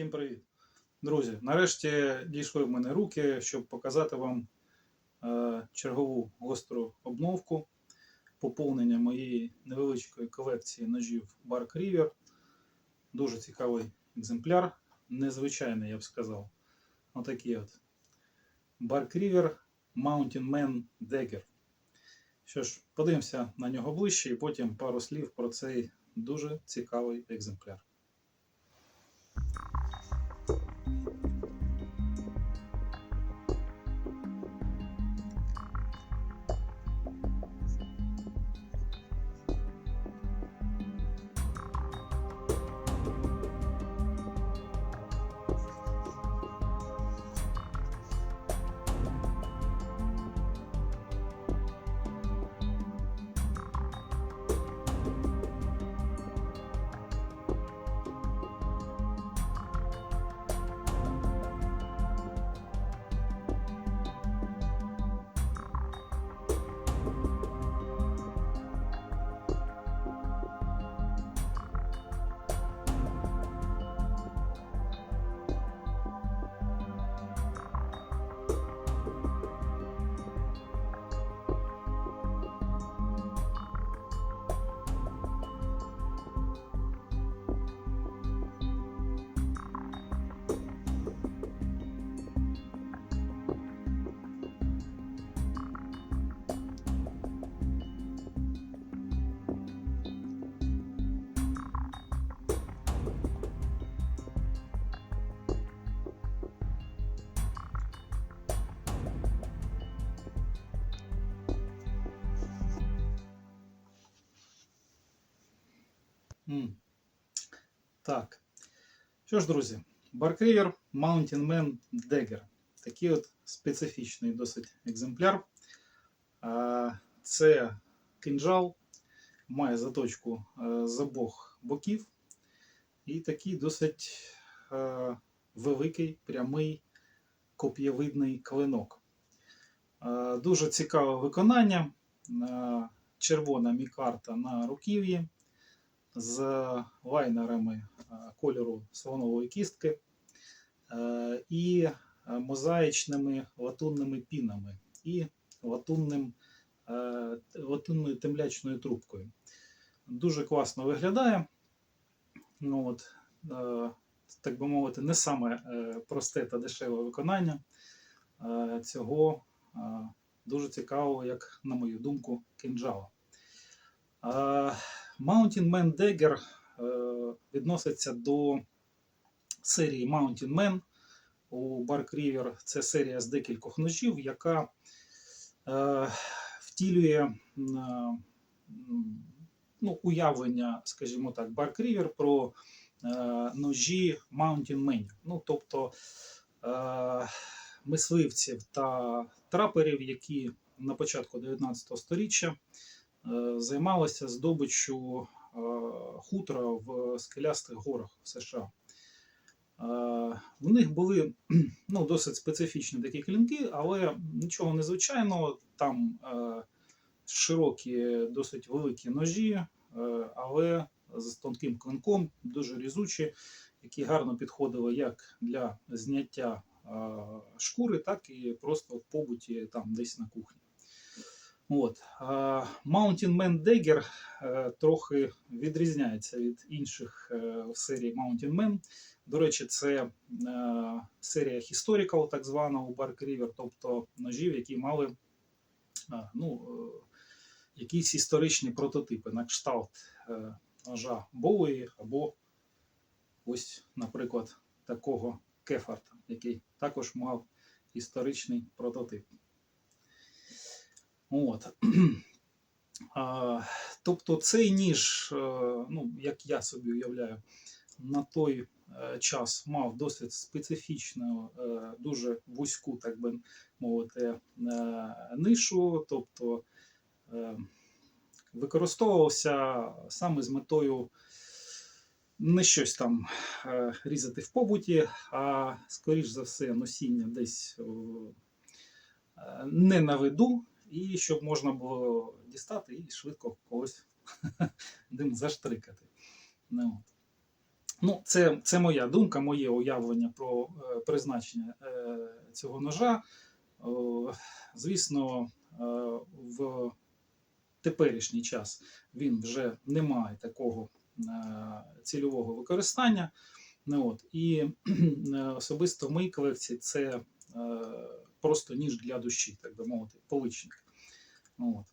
Всім привіт! Друзі, нарешті дійшли в мене руки, щоб показати вам е, чергову гостру обновку, поповнення моєї невеличкої колекції ножів Bark River. Дуже цікавий екземпляр, незвичайний, я б сказав. Отакий от Bark River Mountain Man Dagger. Що ж, подивимося на нього ближче і потім пару слів про цей дуже цікавий екземпляр. Так. Що ж, друзі, Barkriver Mountain Man Dagger. Такий от специфічний досить екземпляр. Це кинжал, має заточку е, з обох боків. І такий досить е, великий, прямий, коп'євидний клинок. Е, Дуже цікаве виконання. Червона мікарта на руків'ї з лайнерами е, кольору слонової кістки е, і мозаїчними латунними пінами і латунним, е, латунною темлячною трубкою. Дуже класно виглядає. Ну, от, так би мовити, не саме просте та дешеве виконання цього дуже цікавого, як, на мою думку, кинджала. Mountain Man Dagger е, відноситься до серії Mountain Man у Bark River. Це серія з декількох ножів, яка е, втілює е, ну, уявлення, скажімо так, Bark River про ножі Mountain Man. Ну, тобто мисливців та траперів, які на початку 19 століття е, займалися здобиччю е, хутра в скелястих горах в США. Е, В них були ну, досить специфічні такі клінки, але нічого незвичайного. Там широкі, досить великі ножі, але з тонким клинком, дуже різучі, які гарно підходили як для зняття шкури, так і просто в побуті там десь на кухні. От. Mountain Man Dagger е, трохи відрізняється від інших е, серії Mountain Man. До речі, це е, серія Historical, так звана у Bark River, тобто ножів, які мали ну, якісь історичні прототипи на кшталт ножа Боуї або ось, наприклад, такого Кефарта, який також мав історичний прототип. От. Тобто цей ніж, е, ну, як я собі уявляю, на той е, час мав досить специфічну, е, дуже вузьку, так би мовити, нишу, тобто використовувався саме з метою не щось там різати в побуті, а скоріш за все носіння десь не на виду, і щоб можна було дістати і швидко когось ним заштрикати. Ну. Ну, це, це моя думка, моє уявлення про е, призначення е, цього ножа. О, звісно, е, в теперішній час він вже не має такого е, цільового використання. Ну, от, і е, особисто в моїй колекції це е, просто ніж для душі, так би мовити, поличник. Ну, От.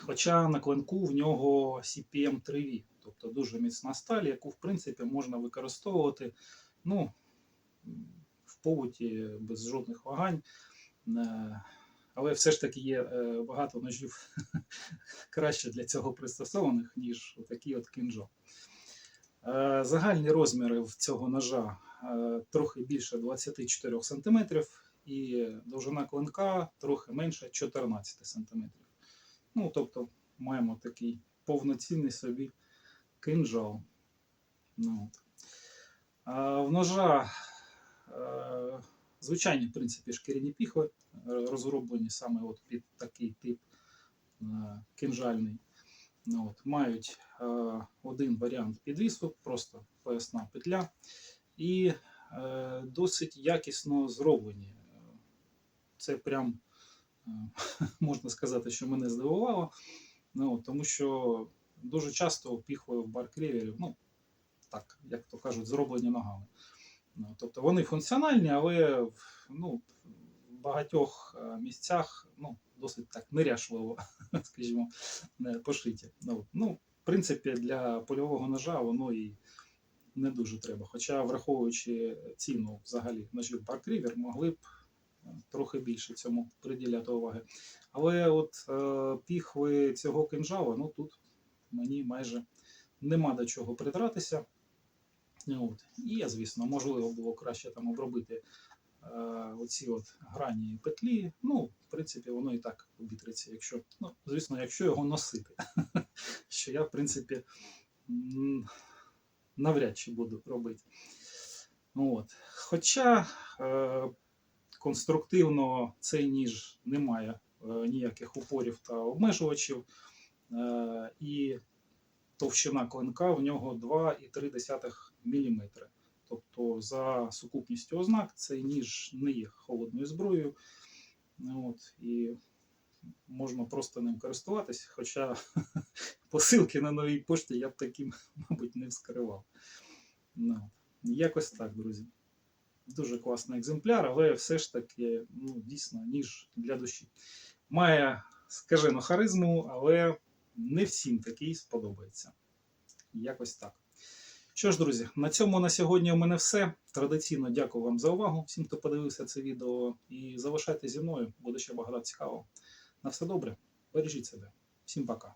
Хоча на клинку в нього CPM 3V, тобто дуже міцна сталь, яку в принципі можна використовувати ну, в побуті без жодних вагань. Е, Але все ж таки є е, багато ножів краще для цього пристосованих, ніж такий от кинджал. Е, Загальні розміри в цього ножа трохи більше 24 см і довжина клинка трохи менше 14 см. Ну, тобто маємо такий повноцінний собі кинжал. Ну, в ножа е, звичайні, в принципі, шкіряні піхви, е, розроблені саме от під такий тип е, кинжальний. Ну, от, мають один варіант підвісу, просто поясна петля, і досить якісно зроблені. Це прям е, можна сказати, що мене здивувало. Ну, тому що дуже часто піхви в баркрівері, ну, так, як то кажуть, зроблені ногами. Ну, тобто вони функціональні, але ну, в багатьох е, місцях ну, досить так неряшливо, скажімо, е, пошиті. Ну, ну, в принципі, для польового ножа воно і не дуже треба. Хоча, враховуючи ціну взагалі ножів Баркрівер, могли б трохи більше цьому приділяти уваги. Але от е, піхви цього кинжала, ну тут мені майже нема до чого придратися. От. І, звісно, можливо було краще там обробити е, оці от грані петлі. Ну, в принципі, воно і так обітреться, якщо, ну, звісно, якщо його носити. Що я, в принципі, навряд чи буду робити. От. Хоча е, конструктивно цей ніж не має е, ніяких упорів та обмежувачів. Е, і товщина клинка в нього 2,3 мм. Тобто, за сукупністю ознак, цей ніж не є холодною зброєю. От, і можна просто ним користуватись, хоча посилки на новій пошті я б таким, мабуть, не вскривав. Ну, якось так, друзі. Дуже класний екземпляр, але все ж таки, ну, дійсно, ніж для душі. Має скажену харизму, але не всім такий сподобається. Якось так. Що ж, друзі, на цьому на сьогодні у мене все. Традиційно дякую вам за увагу, всім, хто подивився це відео. І залишайтеся зі мною, буде ще багато цікавого. На все добре, бережіть себе. Всім пока.